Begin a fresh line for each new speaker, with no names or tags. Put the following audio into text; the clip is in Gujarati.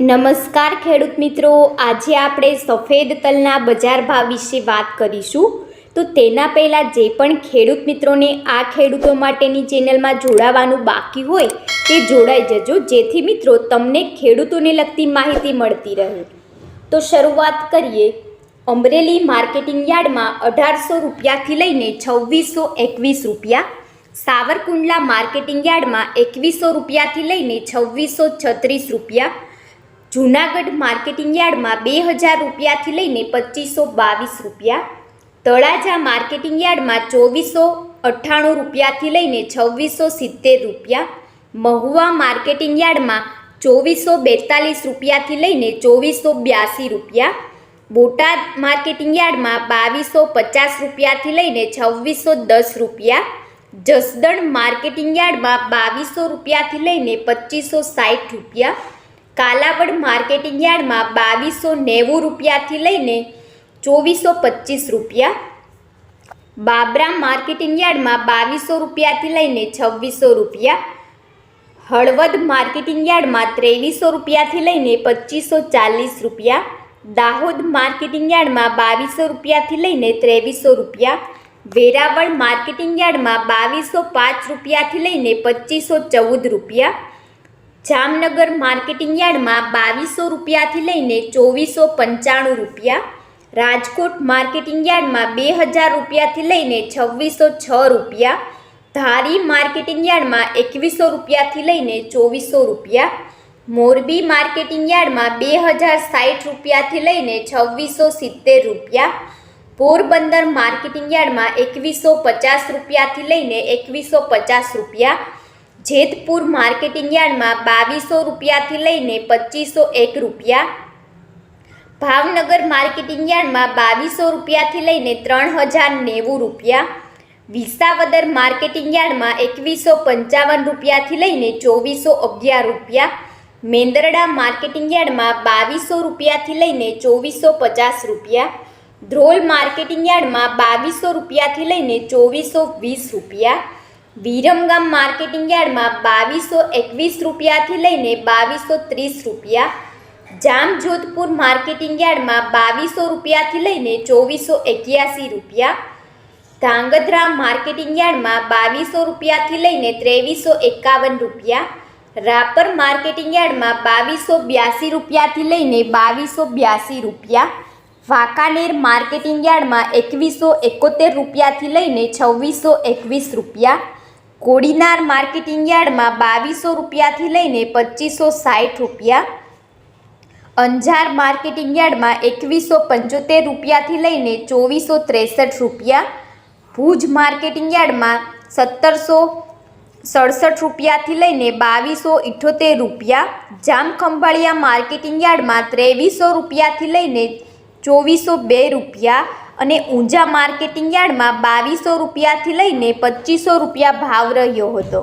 નમસ્કાર ખેડૂત મિત્રો, આજે આપણે સફેદ તલના બજાર ભાવ વિશે વાત કરીશું. તો તેના પહેલાં જે પણ ખેડૂત મિત્રોને આ ખેડૂતો માટેની ચેનલમાં જોડાવાનું બાકી હોય, તે જોડાઈ જજો. જેથી મિત્રો, તમને ખેડૂતોને લગતી માહિતી મળતી રહે. તો શરૂઆત કરીએ. અમરેલી માર્કેટિંગ યાર્ડમાં અઢારસો રૂપિયાથી લઈને છવ્વીસો એકવીસ રૂપિયા. સાવરકુંડલા માર્કેટિંગ યાર્ડમાં એકવીસો રૂપિયાથી લઈને છવ્વીસો છત્રીસ રૂપિયા. જૂનાગઢ માર્કેટિંગ યાર્ડમાં બે હજાર રૂપિયાથી લઈને પચીસો બાવીસ રૂપિયા, તળાજા માર્કેટિંગ યાર્ડમાં ચોવીસો અઠ્ઠાણું રૂપિયાથી લઈને છવ્વીસો સિત્તેર રૂપિયા, મહુવા માર્કેટિંગ યાર્ડમાં ચોવીસો બેતાલીસ રૂપિયાથી લઈને ચોવીસો બ્યાસી રૂપિયા, બોટાદ માર્કેટિંગ યાર્ડમાં બાવીસો પચાસ રૂપિયાથી લઈને છવ્વીસો દસ રૂપિયા, જસદણ માર્કેટિંગ યાર્ડમાં બાવીસો રૂપિયાથી લઈને પચીસો સાઠ રૂપિયા કાલાવડ માર્કેટિંગ યાર્ડમાં બાવીસો નેવું રૂપિયાથી લઈને ચોવીસો પચીસ રૂપિયા. બાબરા માર્કેટિંગ યાર્ડમાં બાવીસો રૂપિયાથી લઈને છવ્વીસો રૂપિયા. હળવદ માર્કેટિંગ યાર્ડમાં ત્રેવીસો રૂપિયાથી લઈને પચીસો ચાલીસ રૂપિયા. દાહોદ માર્કેટિંગ યાર્ડમાં બાવીસો રૂપિયાથી લઈને ત્રેવીસો રૂપિયા. વેરાવળ માર્કેટિંગ યાર્ડમાં બાવીસો પાંચ રૂપિયાથી લઈને પચીસો ચૌદ રૂપિયા. જામનગર માર્કેટિંગ યાર્ડમાં બાવીસો રૂપિયાથી લઈને ચોવીસો પંચાણું રૂપિયા, રાજકોટ માર્કેટિંગ યાર્ડમાં બે હજાર રૂપિયાથી લઈને છવ્વીસો છ રૂપિયા, ધારી માર્કેટિંગ યાર્ડમાં એકવીસો રૂપિયાથી લઈને ચોવીસો રૂપિયા, મોરબી માર્કેટિંગ યાર્ડમાં બે હજાર સાઠ રૂપિયાથી લઈને છવ્વીસો સિત્તેર રૂપિયા, પોરબંદર માર્કેટિંગ યાર્ડમાં એકવીસો પચાસ રૂપિયાથી લઈને એકવીસો પચાસ રૂપિયા જેતપુર માર્કેટિંગ યાર્ડમાં બાવીસો રૂપિયાથી લઈને પચીસો એક રૂપિયા. ભાવનગર માર્કેટિંગ યાર્ડમાં બાવીસો રૂપિયાથી લઈને ત્રણ હજાર નેવું રૂપિયા. વિસાવદર માર્કેટિંગ યાર્ડમાં એકવીસો પંચાવન રૂપિયાથી લઈને ચોવીસો અગિયાર રૂપિયા. મેંદરડા માર્કેટિંગ યાર્ડમાં બાવીસો રૂપિયાથી લઈને ચોવીસો પચાસ રૂપિયા. ધ્રોલ માર્કેટિંગ યાર્ડમાં બાવીસો રૂપિયાથી લઈને ચોવીસો વીસ રૂપિયા. વિરમગામ માર્કેટિંગ યાર્ડમાં બાવીસો એકવીસ રૂપિયાથી લઈને બાવીસો ત્રીસ રૂપિયા. જામજોધપુર માર્કેટિંગ યાર્ડમાં બાવીસો રૂપિયાથી લઈને ચોવીસો એક્યાસી રૂપિયા. ધાંગધ્રા માર્કેટિંગ યાર્ડમાં બાવીસો રૂપિયાથી લઈને ત્રેવીસો એકાવન રૂપિયા. રાપર માર્કેટિંગ યાર્ડમાં બાવીસો બ્યાસી રૂપિયાથી લઈને બાવીસો બ્યાસી રૂપિયા. વાંકાનેર માર્કેટિંગ યાર્ડમાં એકવીસો એકોતેર રૂપિયાથી લઈને છવ્વીસો એકવીસ રૂપિયા. કોડીનાર માર્કેટિંગ યાર્ડમાં બાવીસો રૂપિયાથી લઈને પચીસો સાઠ રૂપિયા. અંજાર માર્કેટિંગ યાર્ડમાં એકવીસો પંચોતેર રૂપિયાથી લઈને ચોવીસો ત્રેસઠ રૂપિયા. ભુજ માર્કેટિંગ યાર્ડમાં સત્તરસો સડસઠ રૂપિયાથી લઈને બાવીસો ઇઠ્ઠોતેર રૂપિયા. જામખંભાળિયા માર્કેટિંગ યાર્ડમાં ત્રેવીસો રૂપિયાથી લઈને ચોવીસો બે રૂપિયા. અને ઊંઝા માર્કેટિંગ યાર્ડમાં બાવીસો રૂપિયાથી લઈને પચીસો રૂપિયા ભાવ રહ્યો હતો.